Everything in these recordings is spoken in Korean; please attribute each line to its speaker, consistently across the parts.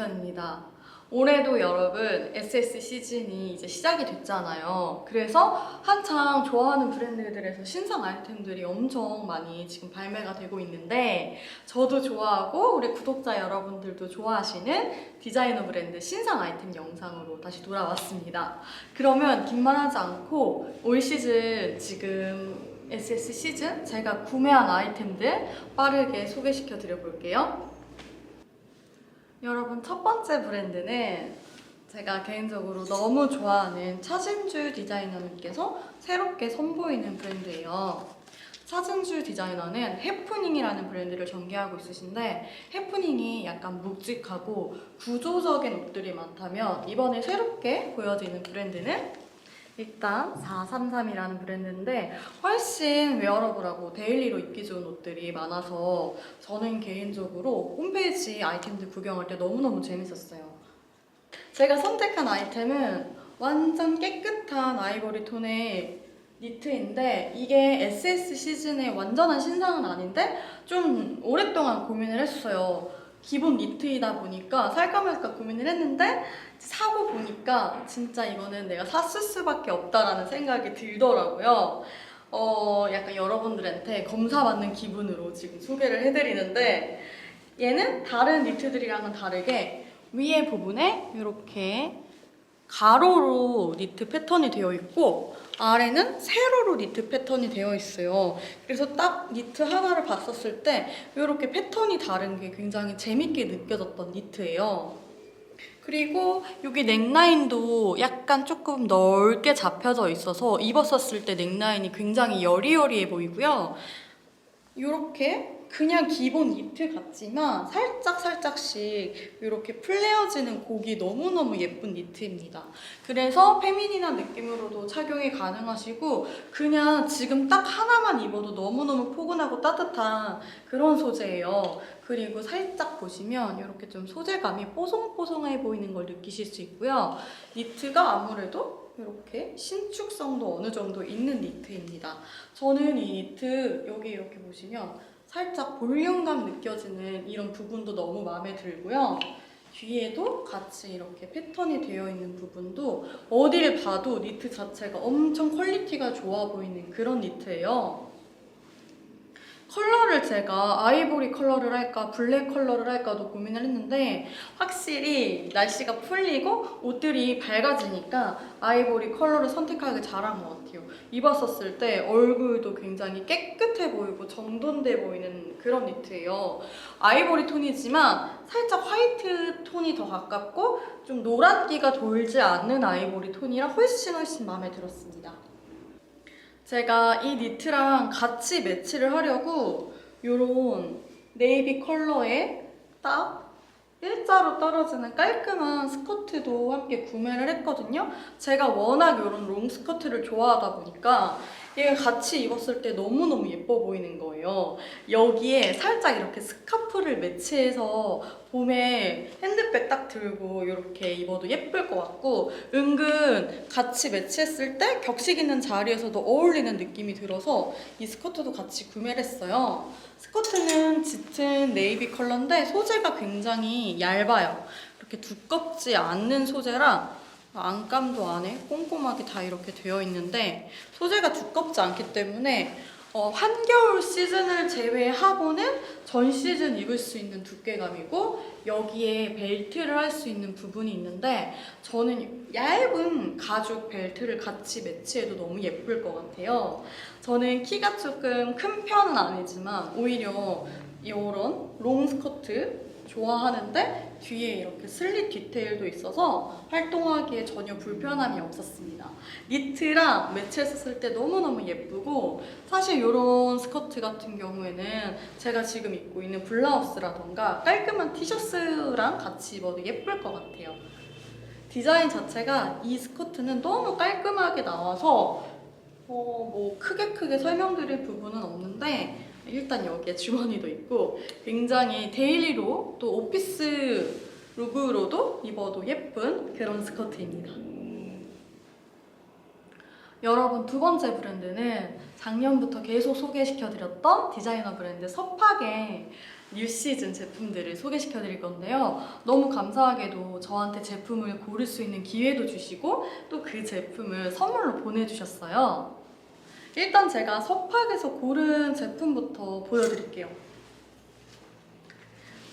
Speaker 1: 엑스맨션입니다. 올해도 여러분 SS 시즌이 이제 시작이 됐잖아요. 그래서 한창 좋아하는 브랜드들에서 신상 아이템들이 엄청 많이 지금 발매가 되고 있는데 저도 좋아하고 우리 구독자 여러분들도 좋아하시는 디자이너 브랜드 신상 아이템 영상으로 다시 돌아왔습니다. 그러면 긴말 하지 않고 올 시즌 지금 SS 시즌 제가 구매한 아이템들 빠르게 소개시켜 드려 볼게요. 여러분 첫 번째 브랜드는 제가 개인적으로 너무 좋아하는 차진주 디자이너님께서 새롭게 선보이는 브랜드예요. 차진주 디자이너는 해프닝이라는 브랜드를 전개하고 있으신데 해프닝이 약간 묵직하고 구조적인 옷들이 많다면 이번에 새롭게 보여지는 브랜드는 일단 433이라는 브랜드인데 훨씬 웨어러블하고 데일리로 입기 좋은 옷들이 많아서 저는 개인적으로 홈페이지 아이템들 구경할 때 너무너무 재밌었어요. 제가 선택한 아이템은 완전 깨끗한 아이보리 톤의 니트인데 이게 SS 시즌의 완전한 신상은 아닌데 좀 오랫동안 고민을 했어요. 기본 니트이다 보니까 살까 말까 고민을 했는데 사고 보니까 진짜 이거는 내가 샀을 수밖에 없다라는 생각이 들더라고요. 어, 약간 여러분들한테 검사받는 기분으로 지금 소개를 해드리는데 얘는 다른 니트들이랑은 다르게 위에 부분에 이렇게 가로로 니트 패턴이 되어 있고 아래는 세로로 니트 패턴이 되어 있어요. 그래서 딱 니트 하나를 봤었을 때 이렇게 패턴이 다른 게 굉장히 재밌게 느껴졌던 니트예요. 그리고 여기 넥라인도 약간 조금 넓게 잡혀져 있어서 입었었을 때 넥라인이 굉장히 여리여리해 보이고요. 이렇게 그냥 기본 니트 같지만 살짝 살짝씩 이렇게 플레어지는 곡이 너무너무 예쁜 니트입니다. 그래서 페미닌한 느낌으로도 착용이 가능하시고 그냥 지금 딱 하나만 입어도 너무너무 포근하고 따뜻한 그런 소재예요. 그리고 살짝 보시면 이렇게 좀 소재감이 뽀송뽀송해 보이는 걸 느끼실 수 있고요. 니트가 아무래도 이렇게 신축성도 어느 정도 있는 니트입니다. 저는 이 니트 여기 이렇게 보시면 살짝 볼륨감 느껴지는 이런 부분도 너무 마음에 들고요. 뒤에도 같이 이렇게 패턴이 되어 있는 부분도 어디를 봐도 니트 자체가 엄청 퀄리티가 좋아 보이는 그런 니트예요. 컬러를 제가 아이보리 컬러를 할까 블랙 컬러를 할까도 고민을 했는데 확실히 날씨가 풀리고 옷들이 밝아지니까 아이보리 컬러를 선택하기 잘한 것 같아요. 입었었을 때 얼굴도 굉장히 깨끗해 보이고 정돈돼 보이는 그런 니트예요. 아이보리 톤이지만 살짝 화이트 톤이 더 가깝고 좀 노란기가 돌지 않는 아이보리 톤이라 훨씬 훨씬 마음에 들었습니다. 제가 이 니트랑 같이 매치를 하려고 요런 네이비 컬러에 딱 일자로 떨어지는 깔끔한 스커트도 함께 구매를 했거든요. 제가 워낙 이런 롱 스커트를 좋아하다 보니까 얘가 같이 입었을 때 너무너무 예뻐 보이는 거예요. 여기에 살짝 이렇게 스카프를 매치해서 봄에 핸드백 딱 들고 이렇게 입어도 예쁠 것 같고 은근 같이 매치했을 때 격식 있는 자리에서도 어울리는 느낌이 들어서 이 스커트도 같이 구매를 했어요. 스커트는 짙은 네이비 컬러인데 소재가 굉장히 얇아요. 이렇게 두껍지 않는 소재라 안감도 안에 꼼꼼하게 다 이렇게 되어 있는데 소재가 두껍지 않기 때문에 어, 한겨울 시즌을 제외하고는 전 시즌 입을 수 있는 두께감이고 여기에 벨트를 할 수 있는 부분이 있는데 저는 얇은 가죽 벨트를 같이 매치해도 너무 예쁠 것 같아요. 저는 키가 조금 큰 편은 아니지만 오히려 이런 롱 스커트 좋아하는데 뒤에 이렇게 슬릿 디테일도 있어서 활동하기에 전혀 불편함이 없었습니다. 니트랑 매치했을 때 너무너무 예쁘고 사실 이런 스커트 같은 경우에는 제가 지금 입고 있는 블라우스라던가 깔끔한 티셔츠랑 같이 입어도 예쁠 것 같아요. 디자인 자체가 이 스커트는 너무 깔끔하게 나와서 어, 뭐 크게 크게 설명드릴 부분은 없는데 일단 여기에 주머니도 있고 굉장히 데일리로 또 오피스 룩으로도 입어도 예쁜 그런 스커트입니다. 여러분 두 번째 브랜드는 작년부터 계속 소개시켜드렸던 디자이너 브랜드 서팍의 뉴 시즌 제품들을 소개시켜 드릴 건데요. 너무 감사하게도 저한테 제품을 고를 수 있는 기회도 주시고 또 그 제품을 선물로 보내주셨어요. 일단 제가 서팍에서 고른 제품부터 보여드릴게요.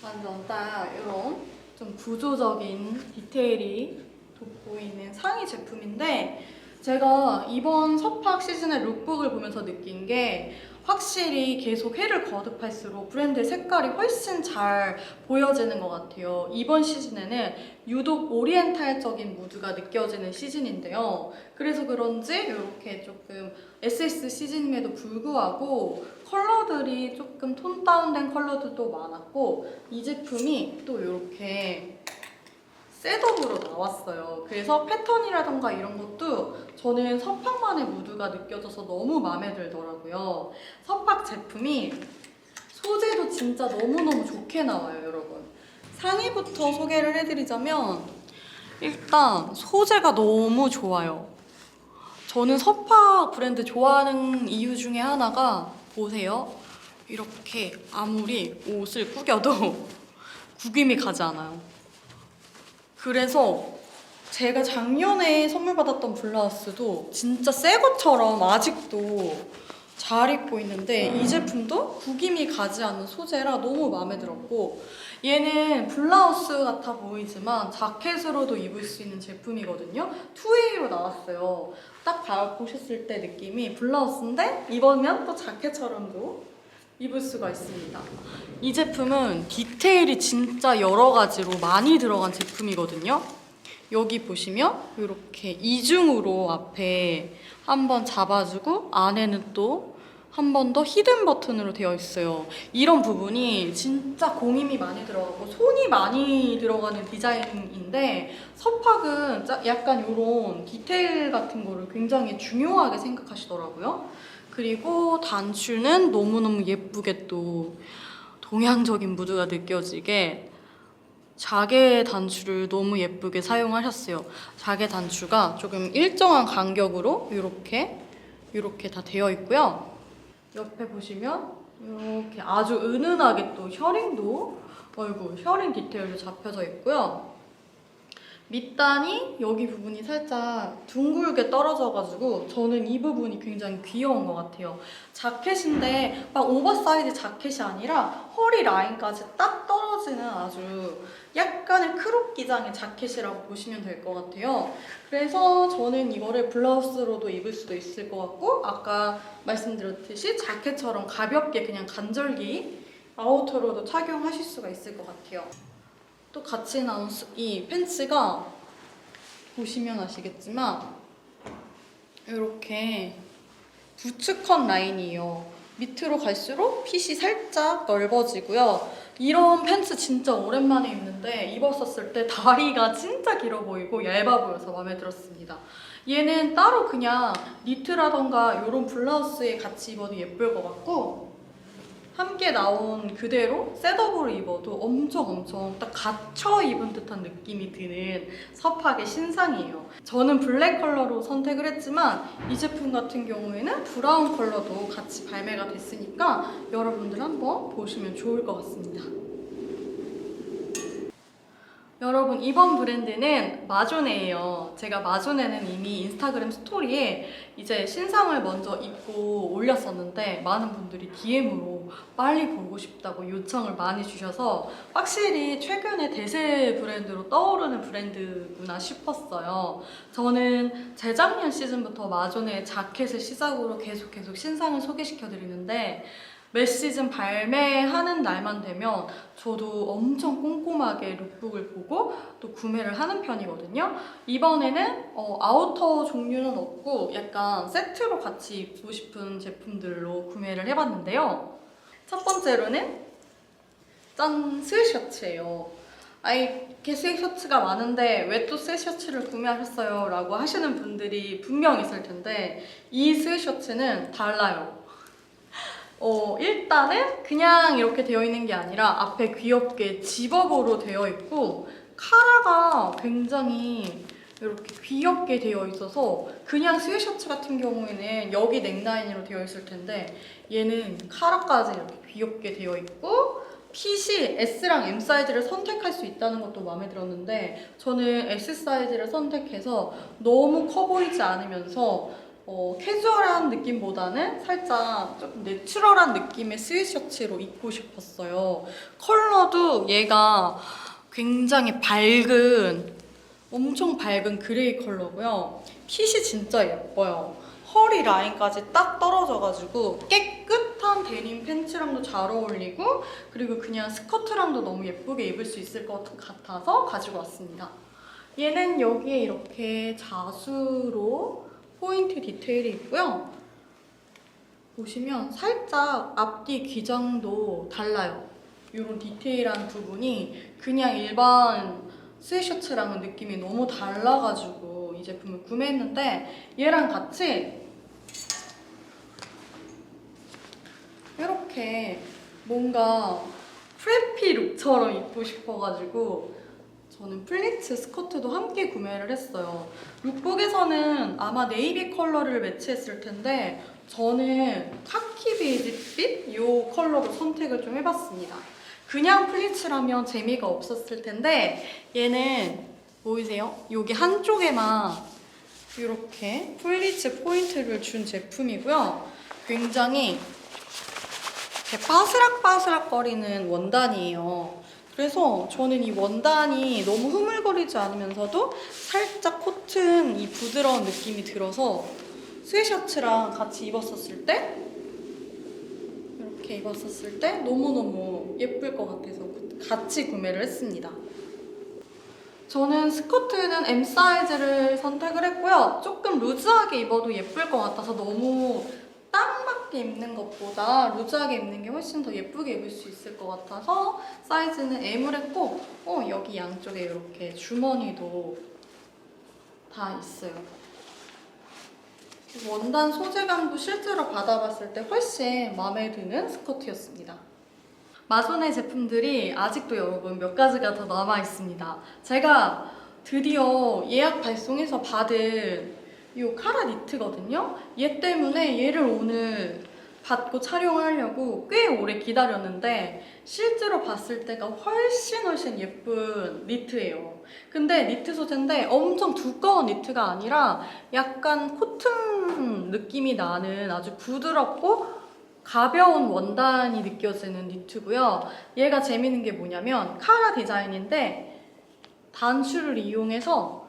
Speaker 1: 완전 딱 이런 좀 구조적인 디테일이 돋보이는 상의 제품인데 제가 이번 서팍 시즌의 룩북을 보면서 느낀 게 확실히 계속 해를 거듭할수록 브랜드의 색깔이 훨씬 잘 보여지는 것 같아요. 이번 시즌에는 유독 오리엔탈적인 무드가 느껴지는 시즌인데요. 그래서 그런지 이렇게 조금 SS 시즌임에도 불구하고 컬러들이 조금 톤 다운된 컬러들도 많았고 이 제품이 또 이렇게 셋업으로 나왔어요. 그래서 패턴이라던가 이런 것도 저는 서팍만의 무드가 느껴져서 너무 마음에 들더라고요. 서팍 제품이 소재도 진짜 너무너무 좋게 나와요, 여러분. 상의부터 소개를 해드리자면 일단 소재가 너무 좋아요. 저는 서팍 브랜드 좋아하는 이유 중에 하나가 보세요. 이렇게 아무리 옷을 구겨도 구김이 가지 않아요. 그래서 제가 작년에 선물 받았던 블라우스도 진짜 새 것처럼 아직도 잘 입고 있는데 이 제품도 구김이 가지 않는 소재라 너무 마음에 들었고 얘는 블라우스 같아 보이지만 자켓으로도 입을 수 있는 제품이거든요. 투웨이로 나왔어요. 딱 봐- 보셨을 때 느낌이 블라우스인데 입으면 또 자켓처럼도 입을 수가 있습니다. 이 제품은 디테일이 진짜 여러 가지로 많이 들어간 제품이거든요. 여기 보시면 이렇게 이중으로 앞에 한번 잡아주고 안에는 또 한 번 더 히든 버튼으로 되어 있어요. 이런 부분이 진짜 공임이 많이 들어가고 손이 많이 들어가는 디자인인데 서팍은 짜- 약간 이런 디테일 같은 거를 굉장히 중요하게 생각하시더라고요. 그리고 단추는 너무너무 예쁘게 또 동양적인 무드가 느껴지게 자개 단추를 너무 예쁘게 사용하셨어요. 자개 단추가 조금 일정한 간격으로 이렇게 이렇게 다 되어 있고요. 옆에 보시면 이렇게 아주 은은하게 또 셔링도 어이구 셔링 디테일도 잡혀져 있고요. 밑단이 여기 부분이 살짝 둥글게 떨어져가지고 저는 이 부분이 굉장히 귀여운 것 같아요. 자켓인데 막 오버사이즈 자켓이 아니라 허리 라인까지 딱 떨어지는 아주 약간의 크롭 기장의 자켓이라고 보시면 될 것 같아요. 그래서 저는 이거를 블라우스로도 입을 수도 있을 것 같고 아까 말씀드렸듯이 자켓처럼 가볍게 그냥 간절기 아우터로도 착용하실 수가 있을 것 같아요. 또 같이 나온 스- 이 팬츠가 보시면 아시겠지만 이렇게 부츠컷 라인이에요. 밑으로 갈수록 핏이 살짝 넓어지고요. 이런 팬츠 진짜 오랜만에 입는데 입었었을 때 다리가 진짜 길어 보이고 얇아 보여서 마음에 들었습니다. 얘는 따로 그냥 니트라던가 이런 블라우스에 같이 입어도 예쁠 것 같고 함께 나온 그대로 셋업으로 입어도 엄청 엄청 딱 갇혀 입은 듯한 느낌이 드는 서팍의 신상이에요. 저는 블랙 컬러로 선택을 했지만 이 제품 같은 경우에는 브라운 컬러도 같이 발매가 됐으니까 여러분들 한번 보시면 좋을 것 같습니다. 여러분 이번 브랜드는 마조네예요. 제가 마조네는 이미 인스타그램 스토리에 이제 신상을 먼저 입고 올렸었는데 많은 분들이 DM으로 빨리 보고 싶다고 요청을 많이 주셔서 확실히 최근에 대세 브랜드로 떠오르는 브랜드구나 싶었어요. 저는 재작년 시즌부터 마조네 자켓을 시작으로 계속 계속 신상을 소개시켜 드리는데 매 시즌 발매하는 날만 되면 저도 엄청 꼼꼼하게 룩북을 보고 또 구매를 하는 편이거든요. 이번에는 어, 아우터 종류는 없고 약간 세트로 같이 입고 싶은 제품들로 구매를 해봤는데요. 첫 번째로는 짠 스웨셔츠예요. 아이 이렇게 스웨셔츠가 많은데 왜 또 스웨셔츠를 구매하셨어요? 라고 하시는 분들이 분명 있을 텐데 이 스웨셔츠는 달라요. 어, 일단은 그냥 이렇게 되어 있는 게 아니라 앞에 귀엽게 집업으로 되어 있고 카라가 굉장히 이렇게 귀엽게 되어 있어서 그냥 스웨셔츠 같은 경우에는 여기 넥라인으로 되어 있을 텐데 얘는 카라까지 이렇게 귀엽게 되어 있고 핏이 S랑 M 사이즈를 선택할 수 있다는 것도 마음에 들었는데 저는 S 사이즈를 선택해서 너무 커 보이지 않으면서 어, 캐주얼한 느낌보다는 살짝 조금 내추럴한 느낌의 스웨셔츠로 입고 싶었어요. 컬러도 얘가 굉장히 밝은 엄청 밝은 그레이 컬러고요. 핏이 진짜 예뻐요. 허리 라인까지 딱 떨어져가지고 깨끗한 데님 팬츠랑도 잘 어울리고 그리고 그냥 스커트랑도 너무 예쁘게 입을 수 있을 것 같아서 가지고 왔습니다. 얘는 여기에 이렇게 자수로 포인트 디테일이 있고요. 보시면 살짝 앞뒤 기장도 달라요. 이런 디테일한 부분이 그냥 일반 스웨셔츠랑은 느낌이 너무 달라가지고 이 제품을 구매했는데 얘랑 같이 이렇게 뭔가 프레피 룩처럼 입고 싶어가지고 저는 플리츠 스커트도 함께 구매를 했어요. 룩북에서는 아마 네이비 컬러를 매치했을 텐데 저는 카키 베이지빛 이 컬러로 선택을 좀 해봤습니다. 그냥 플리츠라면 재미가 없었을 텐데 얘는 보이세요? 여기 한쪽에만 이렇게 플리츠 포인트를 준 제품이고요. 굉장히 이렇게 바스락바스락 거리는 원단이에요. 그래서 저는 이 원단이 너무 흐물거리지 않으면서도 살짝 코튼 이 부드러운 느낌이 들어서 스웨셔츠랑 같이 입었었을 때 이렇게 입었었을 때 너무너무 예쁠 것 같아서 같이 구매를 했습니다. 저는 스커트는 M 사이즈를 선택을 했고요. 조금 루즈하게 입어도 예쁠 것 같아서 너무 딱 맞게 입는 것보다 루즈하게 입는 게 훨씬 더 예쁘게 입을 수 있을 것 같아서 사이즈는 M을 했고 어, 여기 양쪽에 이렇게 주머니도 다 있어요. 원단 소재감도 실제로 받아봤을 때 훨씬 마음에 드는 스커트였습니다. 마존의 제품들이 아직도 여러분 몇 가지가 더 남아 있습니다. 제가 드디어 예약 발송해서 받은 이 카라 니트거든요. 얘 때문에 얘를 오늘 받고 촬영하려고 꽤 오래 기다렸는데 실제로 봤을 때가 훨씬 훨씬 예쁜 니트예요. 근데 니트 소재인데 엄청 두꺼운 니트가 아니라 약간 코튼 느낌이 나는 아주 부드럽고 가벼운 원단이 느껴지는 니트고요. 얘가 재밌는 게 뭐냐면 카라 디자인인데 단추를 이용해서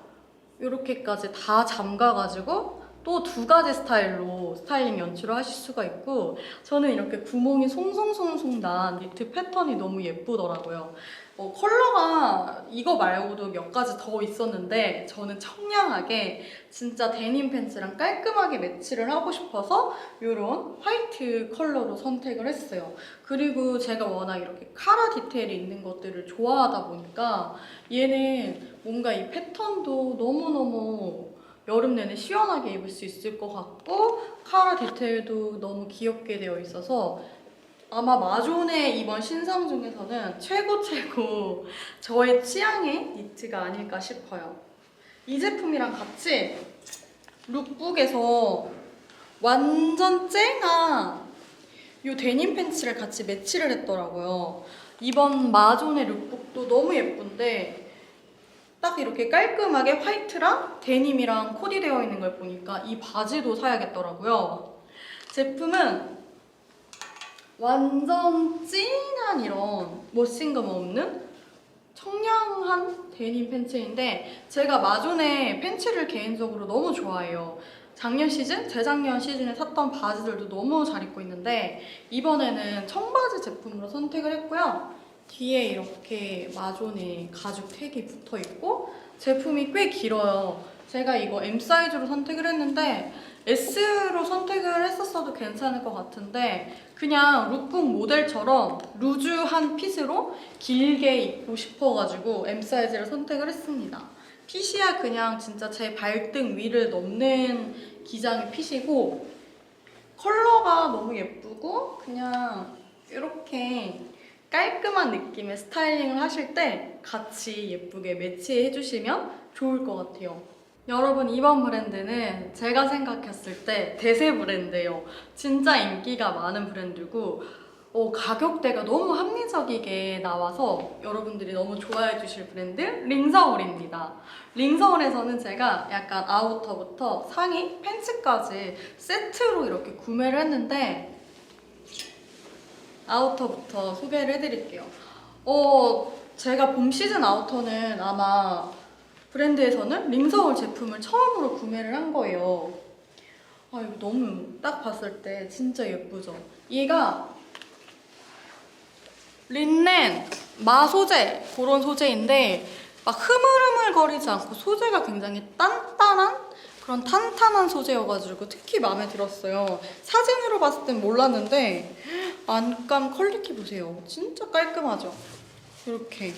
Speaker 1: 이렇게까지 다 잠가가지고 또 두 가지 스타일로 스타일링 연출을 하실 수가 있고 저는 이렇게 구멍이 송송송송 난 니트 패턴이 너무 예쁘더라고요. 어, 컬러가 이거 말고도 몇 가지 더 있었는데 저는 청량하게 진짜 데님 팬츠랑 깔끔하게 매치를 하고 싶어서 이런 화이트 컬러로 선택을 했어요. 그리고 제가 워낙 이렇게 카라 디테일이 있는 것들을 좋아하다 보니까 얘는 뭔가 이 패턴도 너무너무 여름 내내 시원하게 입을 수 있을 것 같고 카라 디테일도 너무 귀엽게 되어 있어서 아마 마존의 이번 신상 중에서는 최고 최고 저의 취향의 니트가 아닐까 싶어요. 이 제품이랑 같이 룩북에서 완전 쨍한 이 데님 팬츠를 같이 매치를 했더라고요. 이번 마존의 룩북도 너무 예쁜데 딱 이렇게 깔끔하게 화이트랑 데님이랑 코디 되어 있는 걸 보니까 이 바지도 사야겠더라고요. 제품은 완전 진한 이런 멋진감 없는 청량한 데님 팬츠인데 제가 마존의 팬츠를 개인적으로 너무 좋아해요. 작년 시즌, 재작년 시즌에 샀던 바지들도 너무 잘 입고 있는데 이번에는 청바지 제품으로 선택을 했고요. 뒤에 이렇게 마존의 가죽 택이 붙어 있고 제품이 꽤 길어요. 제가 이거 M 사이즈로 선택을 했는데 S로 선택을 했었어도 괜찮을 것 같은데 그냥 룩북 모델처럼 루즈한 핏으로 길게 입고 싶어가지고 M 사이즈를 선택을 했습니다. 핏이야 그냥 진짜 제 발등 위를 넘는 기장의 핏이고 컬러가 너무 예쁘고 그냥 이렇게 깔끔한 느낌의 스타일링을 하실 때 같이 예쁘게 매치해 주시면 좋을 것 같아요. 여러분 이번 브랜드는 제가 생각했을 때 대세 브랜드예요. 진짜 인기가 많은 브랜드고 어, 가격대가 너무 합리적이게 나와서 여러분들이 너무 좋아해 주실 브랜드 링서울입니다. 링서울에서는 제가 약간 아우터부터 상의, 팬츠까지 세트로 이렇게 구매를 했는데 아우터부터 소개를 해드릴게요. 어, 제가 봄 시즌 아우터는 아마 브랜드에서는 링서울 제품을 처음으로 구매를 한 거예요. 아, 이거 너무 딱 봤을 때 진짜 예쁘죠? 얘가 린넨 마 소재 그런 소재인데 막 흐물흐물거리지 않고 소재가 굉장히 단단한 그런 탄탄한 소재여가지고 특히 마음에 들었어요. 사진으로 봤을 땐 몰랐는데 안감 퀄리티 보세요. 진짜 깔끔하죠? 이렇게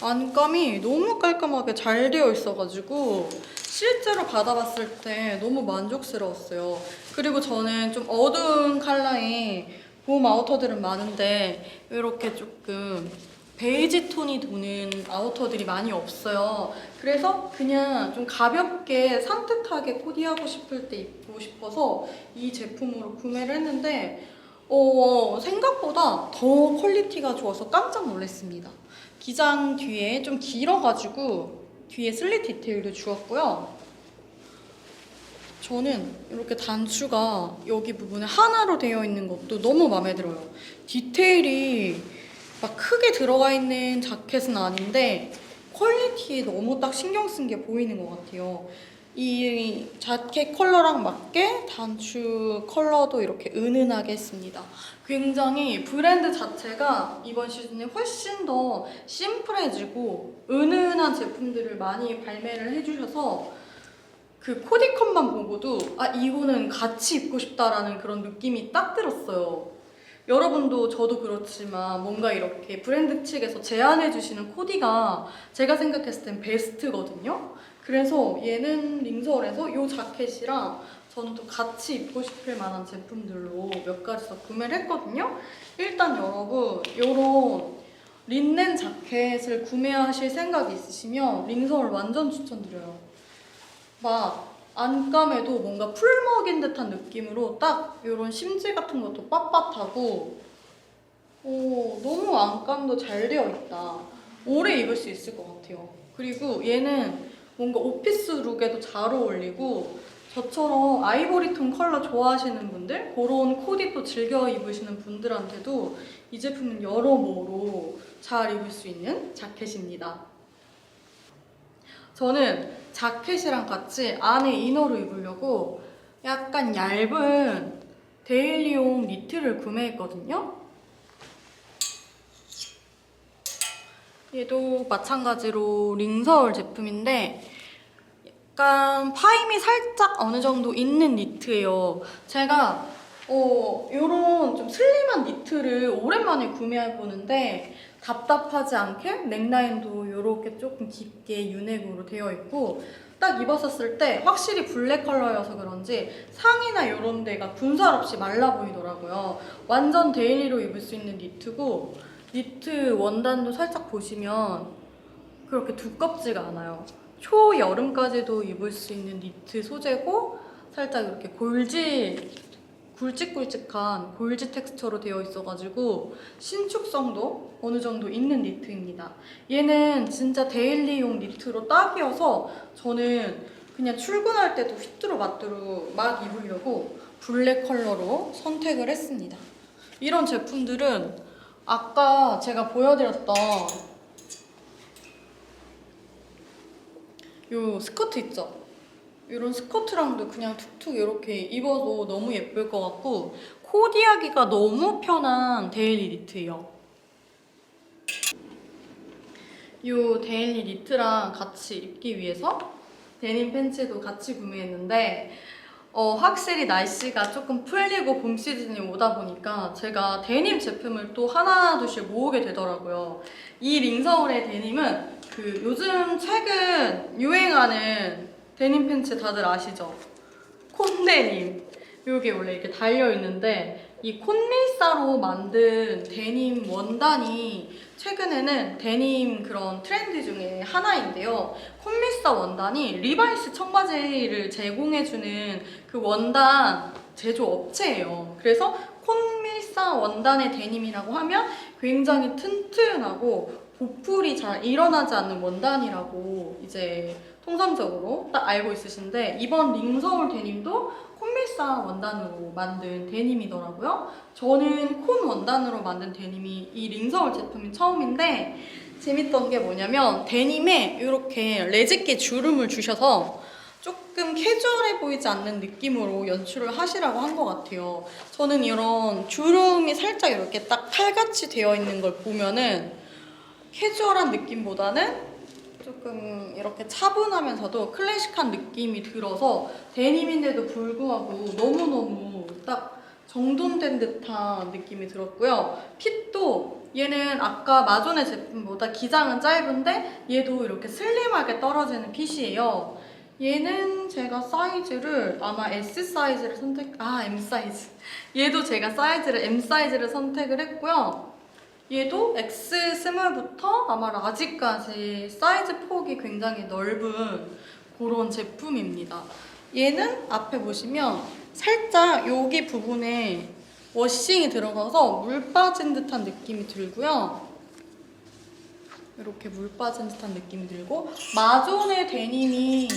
Speaker 1: 안감이 너무 깔끔하게 잘 되어 있어가지고 실제로 받아봤을 때 너무 만족스러웠어요. 그리고 저는 좀 어두운 컬러의 봄 아우터들은 많은데 이렇게 조금 베이지 톤이 도는 아우터들이 많이 없어요. 그래서 그냥 좀 가볍게 산뜻하게 코디하고 싶을 때 입고 싶어서 이 제품으로 구매를 했는데 어, 생각보다 더 퀄리티가 좋아서 깜짝 놀랐습니다. 기장 뒤에 좀 길어가지고 뒤에 슬릿 디테일도 주었고요. 저는 이렇게 단추가 여기 부분에 하나로 되어 있는 것도 너무 마음에 들어요. 디테일이 막 크게 들어가 있는 자켓은 아닌데 퀄리티에 너무 딱 신경 쓴 게 보이는 것 같아요. 이 자켓 컬러랑 맞게 단추 컬러도 이렇게 은은하게 했습니다. 굉장히 브랜드 자체가 이번 시즌에 훨씬 더 심플해지고 은은한 제품들을 많이 발매를 해주셔서 그 코디컷만 보고도 아 이거는 같이 입고 싶다라는 그런 느낌이 딱 들었어요. 여러분도 저도 그렇지만 뭔가 이렇게 브랜드 측에서 제안해 주시는 코디가 제가 생각했을 땐 베스트거든요. 그래서 얘는 링서울에서 이 자켓이랑 저는 또 같이 입고 싶을 만한 제품들로 몇 가지 더 구매를 했거든요. 일단 여러분 요런 린넨 자켓을 구매하실 생각이 있으시면 링서울 완전 추천드려요. 막 안감에도 뭔가 풀 먹인 듯한 느낌으로 딱 이런 심지 같은 것도 빳빳하고 오 너무 안감도 잘 되어 있다. 오래 입을 수 있을 것 같아요. 그리고 얘는 뭔가 오피스 룩에도 잘 어울리고 저처럼 아이보리 톤 컬러 좋아하시는 분들 그런 코디도 즐겨 입으시는 분들한테도 이 제품은 여러모로 잘 입을 수 있는 자켓입니다. 저는 자켓이랑 같이 안에 이너를 입으려고 약간 얇은 데일리용 니트를 구매했거든요. 얘도 마찬가지로 링서울 제품인데 약간 파임이 살짝 어느 정도 있는 니트예요. 제가 어, 요런 좀 슬림한 니트를 오랜만에 구매해 보는데 답답하지 않게 넥라인도 이렇게 조금 깊게 유넥으로 되어 있고 딱 입었었을 때 확실히 블랙 컬러여서 그런지 상의나 이런 데가 군살 없이 말라 보이더라고요. 완전 데일리로 입을 수 있는 니트고 니트 원단도 살짝 보시면 그렇게 두껍지가 않아요. 초여름까지도 입을 수 있는 니트 소재고 살짝 이렇게 골지 굵직굵직한 골지 텍스처로 되어 있어가지고 신축성도 어느 정도 있는 니트입니다. 얘는 진짜 데일리용 니트로 딱이어서 저는 그냥 출근할 때도 휘뚜루 마뚜루 막 입으려고 블랙 컬러로 선택을 했습니다. 이런 제품들은 아까 제가 보여드렸던 요 스커트 있죠? 이런 스커트랑도 그냥 툭툭 이렇게 입어도 너무 예쁠 것 같고 코디하기가 너무 편한 데일리 니트예요. 이 데일리 니트랑 같이 입기 위해서 데님 팬츠도 같이 구매했는데 어, 확실히 날씨가 조금 풀리고 봄 시즌이 오다 보니까 제가 데님 제품을 또 하나 둘씩 모으게 되더라고요. 이 링서울의 데님은 그 요즘 최근 유행하는 데님 팬츠 다들 아시죠? 콘데님. 요게 원래 이렇게 달려 있는데 이 콘밀사로 만든 데님 원단이 최근에는 데님 그런 트렌드 중에 하나인데요. 콘밀사 원단이 리바이스 청바지를 제공해주는 그 원단 제조 업체예요. 그래서 콘밀 콤밀사 원단의 데님이라고 하면 굉장히 튼튼하고 보풀이 잘 일어나지 않는 원단이라고 이제 통상적으로 딱 알고 있으신데 이번 링서울 데님도 콤밀사 원단으로 만든 데님이더라고요. 저는 콘 원단으로 만든 데님이 이 링서울 제품이 처음인데 재밌던 게 뭐냐면 데님에 이렇게 레즈기 주름을 주셔서 조금 캐주얼해 보이지 않는 느낌으로 연출을 하시라고 한 것 같아요. 저는 이런 주름이 살짝 이렇게 딱 칼같이 되어 있는 걸 보면은 캐주얼한 느낌보다는 조금 이렇게 차분하면서도 클래식한 느낌이 들어서 데님인데도 불구하고 너무너무 딱 정돈된 듯한 느낌이 들었고요. 핏도 얘는 아까 마존의 제품보다 기장은 짧은데 얘도 이렇게 슬림하게 떨어지는 핏이에요. 얘는 제가 사이즈를 아마 S 사이즈를 선택 아 M 사이즈 얘도 제가 사이즈를 M 사이즈를 선택을 했고요. 얘도 X 스몰부터 아마 라지까지 사이즈 폭이 굉장히 넓은 그런 제품입니다. 얘는 앞에 보시면 살짝 여기 부분에 워싱이 들어가서 물 빠진 듯한 느낌이 들고요. 이렇게 물 빠진 듯한 느낌이 들고 마존의 데님이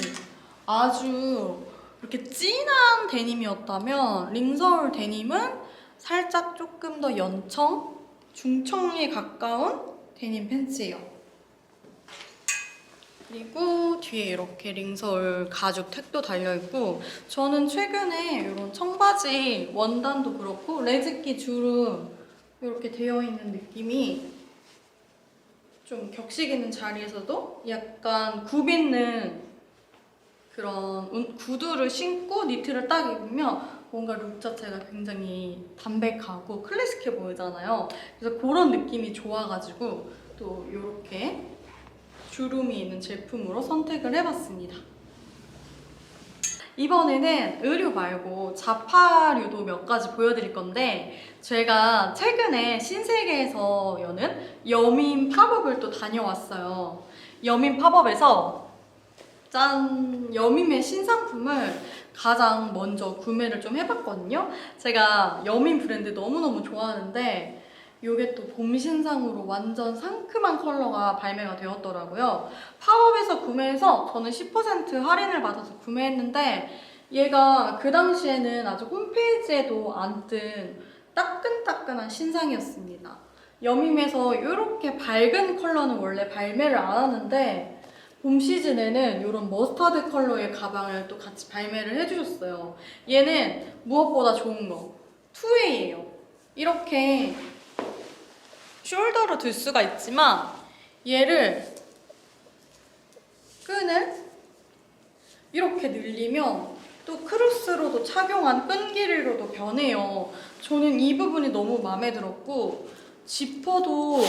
Speaker 1: 아주 이렇게 진한 데님이었다면 링서울 데님은 살짝 조금 더 연청, 중청에 가까운 데님 팬츠예요. 그리고 뒤에 이렇게 링서울 가죽 택도 달려있고 저는 최근에 이런 청바지 원단도 그렇고 레즈기 주름 이렇게 되어 있는 느낌이 좀 격식 있는 자리에서도 약간 굽 있는 그런 운- 구두를 신고 니트를 딱 입으면 뭔가 룩 자체가 굉장히 담백하고 클래식해 보이잖아요. 그래서 그런 느낌이 좋아가지고 또 이렇게 주름이 있는 제품으로 선택을 해봤습니다. 이번에는 의류 말고 자파류도 몇 가지 보여드릴 건데 제가 최근에 신세계에서 여는 여민 팝업을 또 다녀왔어요. 여민 팝업에서 짠! 여민의 신상품을 가장 먼저 구매를 좀 해봤거든요. 제가 여민 브랜드 너무너무 좋아하는데 이게 또 봄 신상으로 완전 상큼한 컬러가 발매가 되었더라고요. 팝업에서 구매해서 저는 10% 할인을 받아서 구매했는데 얘가 그 당시에는 아직 홈페이지에도 안 뜬 따끈따끈한 신상이었습니다. 여밈에서 이렇게 밝은 컬러는 원래 발매를 안 하는데 봄 시즌에는 이런 머스타드 컬러의 가방을 또 같이 발매를 해주셨어요. 얘는 무엇보다 좋은 거 투웨이예요. 이렇게 숄더로 들 수가 있지만 얘를 끈을 이렇게 늘리면 또 크로스로도 착용한 끈 길이로도 변해요. 저는 이 부분이 너무 마음에 들었고 지퍼도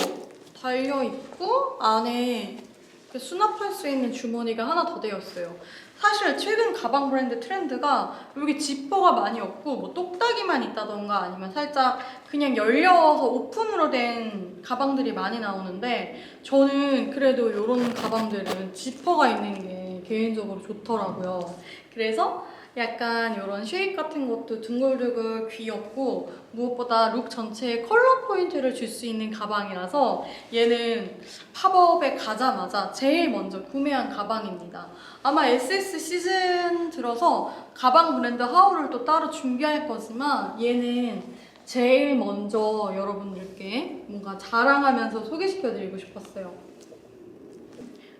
Speaker 1: 달려 있고 안에 수납할 수 있는 주머니가 하나 더 되어 있어요. 사실 최근 가방 브랜드 트렌드가 여기 지퍼가 많이 없고 뭐 똑딱이만 있다던가 아니면 살짝 그냥 열려서 오픈으로 된 가방들이 많이 나오는데 저는 그래도 이런 가방들은 지퍼가 있는 게 개인적으로 좋더라고요. 그래서 약간 이런 쉐입 같은 것도 둥글둥글 귀엽고 무엇보다 룩 전체에 컬러 포인트를 줄 수 있는 가방이라서 얘는 팝업에 가자마자 제일 먼저 구매한 가방입니다. 아마 SS 시즌 들어서 가방 브랜드 하울을 또 따로 준비할 거지만 얘는 제일 먼저 여러분들께 뭔가 자랑하면서 소개시켜드리고 싶었어요.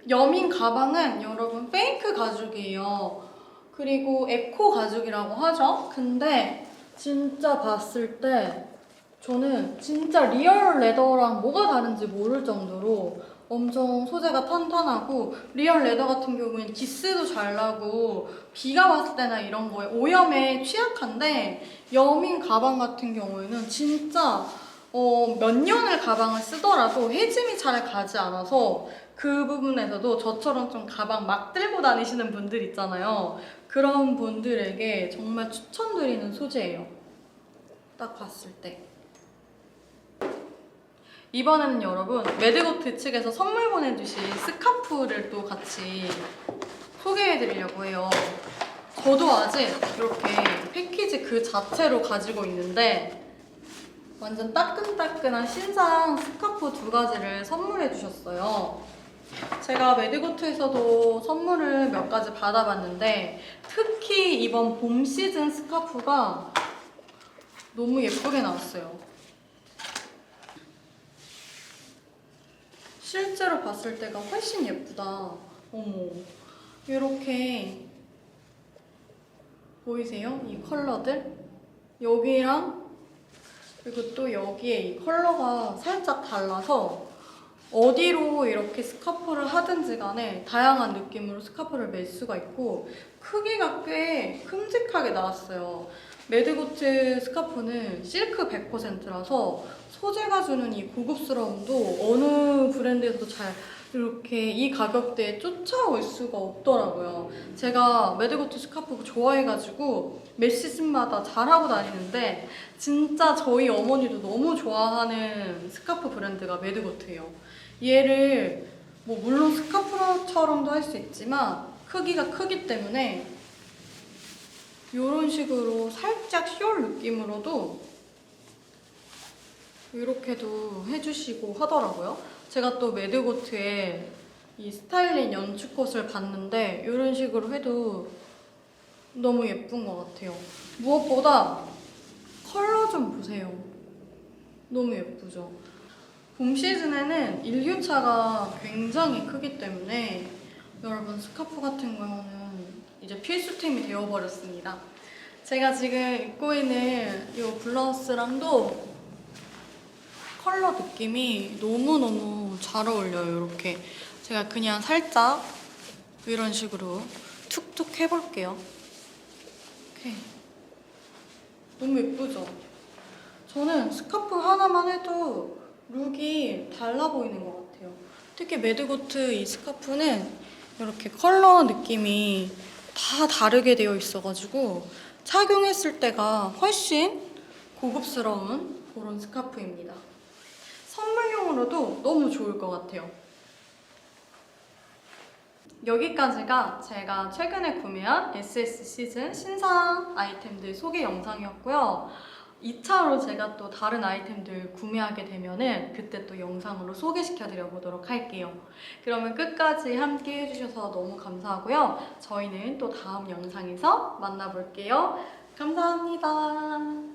Speaker 1: 여민 가방은 여러분 페이크 가죽이에요. 그리고 에코 가죽이라고 하죠. 근데 진짜 봤을 때 저는 진짜 리얼 레더랑 뭐가 다른지 모를 정도로 엄청 소재가 탄탄하고 리얼 레더 같은 경우에는 기스도 잘 나고 비가 왔을 때나 이런 거에 오염에 취약한데 여민 가방 같은 경우에는 진짜 어, 몇 년을 가방을 쓰더라도 해짐이 잘 가지 않아서 그 부분에서도 저처럼 좀 가방 막 들고 다니시는 분들 있잖아요. 그런 분들에게 정말 추천드리는 소재예요. 딱 봤을 때. 이번에는 여러분 매드고트 측에서 선물 보내주신 스카프를 또 같이 소개해드리려고 해요. 저도 아직 이렇게 패키지 그 자체로 가지고 있는데 완전 따끈따끈한 신상 스카프 두 가지를 선물해 주셨어요. 제가 메디고트에서도 선물을 몇 가지 받아봤는데 특히 이번 봄 시즌 스카프가 너무 예쁘게 나왔어요. 실제로 봤을 때가 훨씬 예쁘다. 어머. 이렇게 보이세요? 이 컬러들? 여기랑 그리고 또 여기에 이 컬러가 살짝 달라서 어디로 이렇게 스카프를 하든지 간에 다양한 느낌으로 스카프를 멜 수가 있고 크기가 꽤 큼직하게 나왔어요. 매드고트 스카프는 실크 100%라서 소재가 주는 이 고급스러움도 어느 브랜드에서도 잘 이렇게 이 가격대에 쫓아올 수가 없더라고요. 제가 매드고트 스카프 좋아해가지고 매 시즌마다 잘하고 다니는데 진짜 저희 어머니도 너무 좋아하는 스카프 브랜드가 매드고트예요. 얘를 뭐 물론 스카프처럼도 할 수 있지만 크기가 크기 때문에 이런 식으로 살짝 숄 느낌으로도 이렇게도 해주시고 하더라고요. 제가 또 매드고트에 이 스타일링 연출컷을 봤는데 이런 식으로 해도 너무 예쁜 것 같아요. 무엇보다 컬러 좀 보세요. 너무 예쁘죠? 봄 시즌에는 1류차가 굉장히 크기 때문에 여러분 스카프 같은 거는 이제 필수템이 되어버렸습니다. 제가 지금 입고 있는 이 블라우스랑도 컬러 느낌이 너무너무 잘 어울려요, 이렇게. 제가 그냥 살짝 이런 식으로 툭툭 해볼게요. 이렇게. 너무 예쁘죠? 저는 스카프 하나만 해도 룩이 달라 보이는 것 같아요. 특히 매드고트 이 스카프는 이렇게 컬러 느낌이 다 다르게 되어 있어가지고 착용했을 때가 훨씬 고급스러운 그런 스카프입니다. 선물용으로도 너무 좋을 것 같아요. 여기까지가 제가 최근에 구매한 SS 시즌 신상 아이템들 소개 영상이었고요. 2차로 제가 또 다른 아이템들 구매하게 되면은 그때 또 영상으로 소개시켜 드려 보도록 할게요. 그러면 끝까지 함께 해주셔서 너무 감사하고요. 저희는 또 다음 영상에서 만나볼게요. 감사합니다.